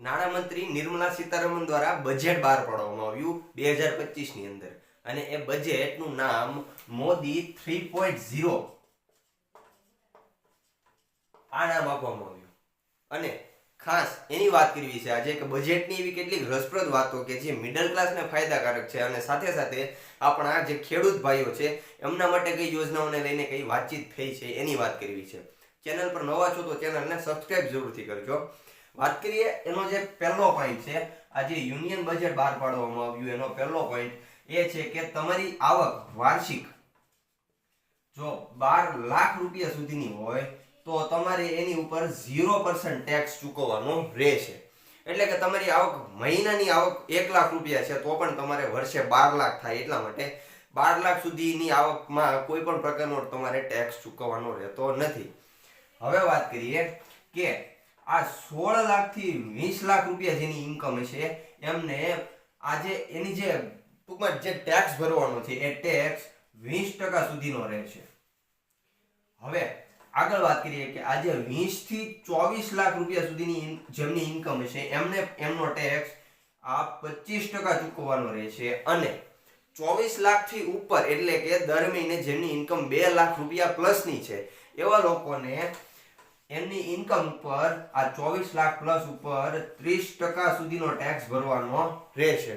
નાણામંત્રી નિર્મલા સીતારમણ દ્વારા બજેટ બહાર પાડવામાં આવ્યું બે હજાર પચીસની અંદર. અને એ બજેટનું નામ મોદી થ્રી પોઈન્ટ ઝીરો. આ નામ આપવામાં આવ્યું. અને ખાસ એની વાત કરવી છે આજે કે બજેટની એવી કેટલીક રસપ્રદ વાતો કે જે મિડલ ક્લાસને ફાયદાકારક છે અને સાથે સાથે આપણા જે ખેડૂત ભાઈઓ છે, એમના માટે કઈ યોજનાઓને લઈને કઈ વાતચીત થઈ છે એની વાત કરવી છે. ચેનલ પર નવા છો તો ચેનલને સબસ્ક્રાઇબ જરૂરથી કરજો. વાત કરીએ, એનો જે પહેલો પોઈન્ટ છે, આ જે યુનિયન બજેટ બહાર પાડવામાં આવ્યું, એનો પહેલો પોઈન્ટ એ છે કે તમારી આવક વાર્ષિક જો બાર લાખ રૂપિયા સુધીની હોય, તો તમારે એની ઉપર ઝીરો પર્સન્ટ ટેક્સ ચૂકવવાનો રહેશે. એટલે કે તમારી આવક, મહિનાની આવક એક લાખ રૂપિયા છે, તો પણ તમારે વર્ષે બાર લાખ થાય એટલા માટે બાર લાખ સુધીની આવકમાં કોઈ પણ પ્રકારનો તમારે ટેક્સ ચૂકવવાનો રહેતો નથી. હવે વાત કરીએ કે આ સોળ લાખથી વીસ લાખ રૂપિયા જેની ઇન્કમ છે એમને આજે એની જે ટૂંકમાં જે ટેક્સ ભરવાનો છે, એ ટેક્સ વીસ ટકા સુધીનો રહેશે. હવે આગળ વાત કરીએ કે આજે વીસથી ચોવીસ લાખ રૂપિયા સુધીની જેમની ઇન્કમ છે એમને, એમનો ટેક્સ આ પચીસ ટકા ચૂકવવાનો રહેશે. અને ચોવીસ લાખથી ઉપર એટલે કે દર મહિને જેમની ઇન્કમ બે લાખ રૂપિયા પ્લસની છે, એવા લોકોને એમની ઇન્કમ ઉપર આ ચોવીસ લાખ પ્લસ ઉપર ત્રીસ ટકા સુધીનો ટેક્સ ભરવાનો રહેશે.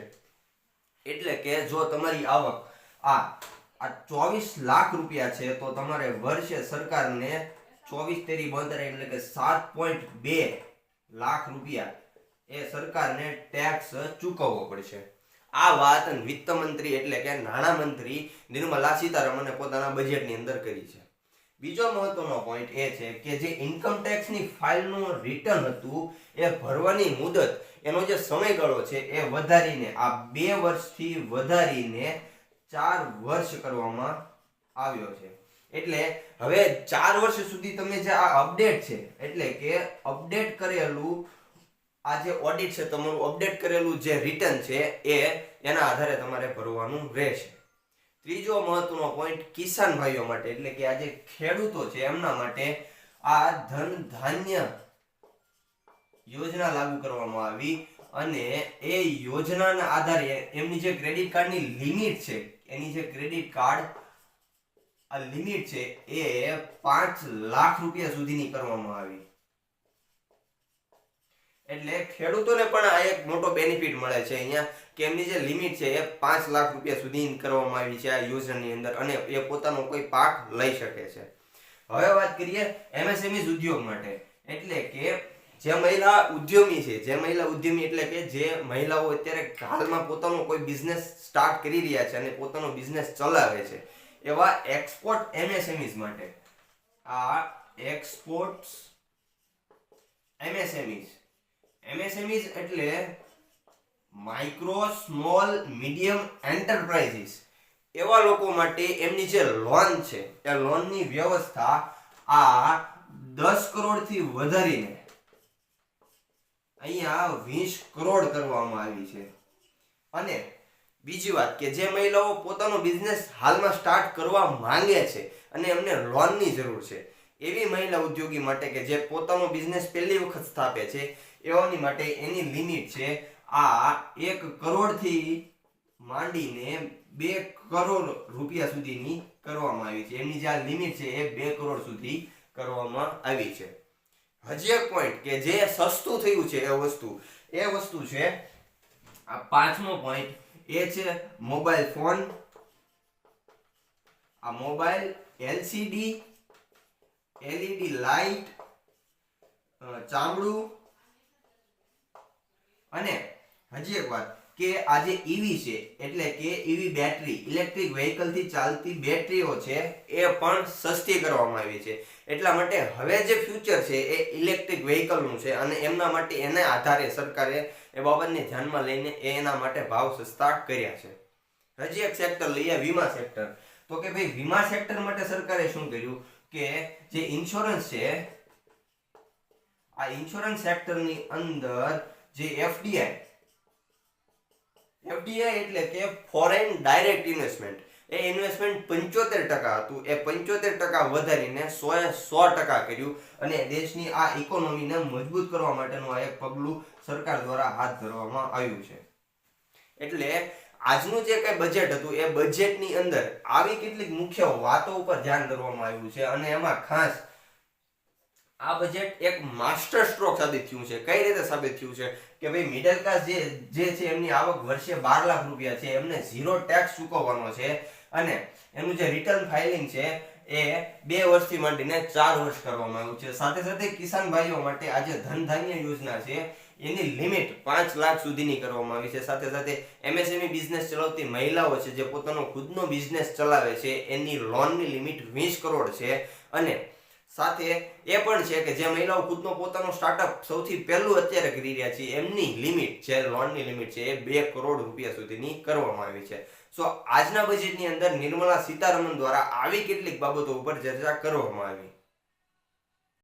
એટલે કે જો તમારી આવક આ આ ચોવીસ લાખ રૂપિયા છે, તો તમારે વર્ષે સરકારને ચોવીસ તેરી બોતેર એટલે કે સાત પોઈન્ટ બે લાખ રૂપિયા એ સરકારને ટેક્સ ચૂકવવો પડશે. આ વાત વિત્ત મંત્રી એટલે કે નાણામંત્રી નિર્મલા સીતારમણે પોતાના બજેટની અંદર કરી છે. બીજો મહત્વનો પોઈન્ટ એ છે કે જે ઇન્કમ ટેક્સની ફાઇલનું રિટર્ન હતું, એ ભરવાની મુદત, એનો જે સમયગાળો છે એ વધારીને, આ બે વર્ષથી વધારીને ચાર વર્ષ કરવામાં આવ્યો છે. એટલે હવે ચાર વર્ષ સુધી તમે જે આ અપડેટ છે, એટલે કે અપડેટ કરેલું, આ જે ઓડિટ છે, તમારું અપડેટ કરેલું જે રિટર્ન છે એ એના આધારે તમારે ભરવાનું રહેશે. ત્રીજો મહત્વનો પોઈન્ટ કિસાન ભાઈઓ માટે, એટલે કે આ જે ખેડૂતો છે, એમના માટે આ ધન ધાન્ય યોજના લાગુ કરવામાં આવી અને એ યોજનાના આધારે એમની જે ક્રેડિટ કાર્ડની લિમિટ છે, એની જે ક્રેડિટ કાર્ડ આ લિમિટ છે, એ પાંચ લાખ રૂપિયા સુધીની કરવામાં આવી. એટલે ખેડૂતોને પણ આ એક મોટો બેનિફિટ મળે છે અહીંયા, કે એમની જે લિમિટ છે એ પાંચ લાખ રૂપિયા સુધી કરવામાં આવી છે આ યોજનાની અંદર અને એ પોતાનો કોઈ પાક લઈ શકે છે. હવે વાત કરીએ એમએસએમઈ ઉદ્યોગ માટે. એટલે કે જે મહિલા ઉદ્યમી છે, જે મહિલા ઉદ્યમી એટલે કે જે મહિલાઓ અત્યારે હાલમાં પોતાનો કોઈ બિઝનેસ સ્ટાર્ટ કરી રહ્યા છે અને પોતાનો બિઝનેસ ચલાવે છે, એવા એક્સપોર્ટ એમએસએમઈઝ માટે. આ એક્સપોર્ટ્સ એમએસએમઈસ એમએસએમઈસ એટલે માઇક્રો સ્મોલ મીડિયમ એન્ટરપ્રાઇઝીસ એવા લોકો માટે એમની જે લોન છે, એ લોનની વ્યવસ્થા આ દસ કરોડથી વધારીને અહીંયા વીસ કરોડ કરવામાં આવી છે. અને બીજી વાત કે જે મહિલાઓ પોતાનો બિઝનેસ હાલમાં સ્ટાર્ટ કરવા માંગે છે અને એમને લોનની જરૂર છે એવી મહિલા ઉદ્યોગી માટે કે જે પોતાનો બિઝનેસ પહેલી વખત સ્થાપે છે એવાની માટે એની લિમિટ છે આ એક કરોડથી માંડીને બે કરોડ રૂપિયા સુધીની કરવામાં આવી છે. એમની જે આ લિમિટ છે એ બે કરોડ સુધી કરવામાં આવી છે. હજી એક પોઈન્ટ કે જે સસ્તું થયું છે એ વસ્તુ એ વસ્તુ છે, આ પાંચમો પોઈન્ટ એ છે મોબાઈલ ફોન આ મોબાઈલ એલસીડી એલઈડી લાઇટ ચામડું. અને હજી એક વાત, કે આ જે ઈવી છે, એટલે કે ઈવી બેટરી ઇલેક્ટ્રિક વ્હીકલ ચાલતી બેટરીઓ છે, એ પણ સસ્તી કરવામાં આવી છે. એટલા માટે હવે જે ફ્યુચર છે, એ ઇલેક્ટ્રિક વ્હીકલનું છે, અને એમના માટે, એને આધારે સરકારે એ બાબતને ધ્યાનમાં લઈને એના માટે ભાવ સસ્તા કર્યા છે. હજી એક સેક્ટર લઈએ, વીમા સેક્ટર તો કે ભાઈ, વીમા સેક્ટર માટે સરકારે શું કર્યું? કે જે ઇન્સ્યોરન્સ છે, આ ઇન્સ્યોરન્સ સેક્ટરની અંદર જે એફડીઆઈ એફડીઆઈ એટલે કે ફોરેન ડાયરેક્ટ ઇન્વેસ્ટમેન્ટ એ ઇન્વેસ્ટમેન્ટ પંચોતેર ટકા હતું. એ પંચોતેર ટકા વધારીને સો સો ટકા કર્યું અને દેશની આ ઇકોનોમીને મજબૂત કરવા માટેનું આ એક પગલું સરકાર દ્વારા હાથ ધરવામાં આવ્યું છે. એટલે આજનું જે કઈ બજેટ હતું, એ બજેટની અંદર આવી કેટલીક મુખ્ય વાતો ઉપર ધ્યાન દોરવામાં આવ્યું છે અને એમાં ખાસ આ બજેટ એક માસ્ટર સ્ટ્રોક સાબિત થયું છે. કઈ રીતે સાબિત થયું છે? કે ભાઈ મિડલ ક્લાસ જે જે છે, એમની આવક વર્ષે બાર લાખ રૂપિયા છે, એમને ઝીરો ટેક્સ ચૂકવવાનો છે અને એનું જે રિટર્ન ફાઇલિંગ છે એ બે વર્ષથી માંડીને ચાર વર્ષ કરવામાં આવ્યું છે. સાથે સાથે કિસાન ભાઈઓ માટે આ જે ધન ધાન્ય યોજના છે. એની લિમિટ પાંચ લાખ સુધીની કરવામાં આવી છે. સાથે સાથે એમએસએમઈ બિઝનેસ ચલાવતી મહિલાઓ છે, જે પોતાનો ખુદનો બિઝનેસ ચલાવે છે, એની લોનની લિમિટ વીસ કરોડ છે. અને સાથે એ પણ છે કે જે મહિલાઓ ખુદનો પોતાનો સ્ટાર્ટઅપ સૌથી પહેલું અત્યારે કરી રહ્યા છે, એમની લિમિટ જે લોનની લિમિટ છે એ બે કરોડ રૂપિયા સુધીની કરવામાં આવી છે. સો આજના બજેટની અંદર નિર્મલા સીતારમણ દ્વારા આવી કેટલીક બાબતો ઉપર ચર્ચા કરવામાં આવી.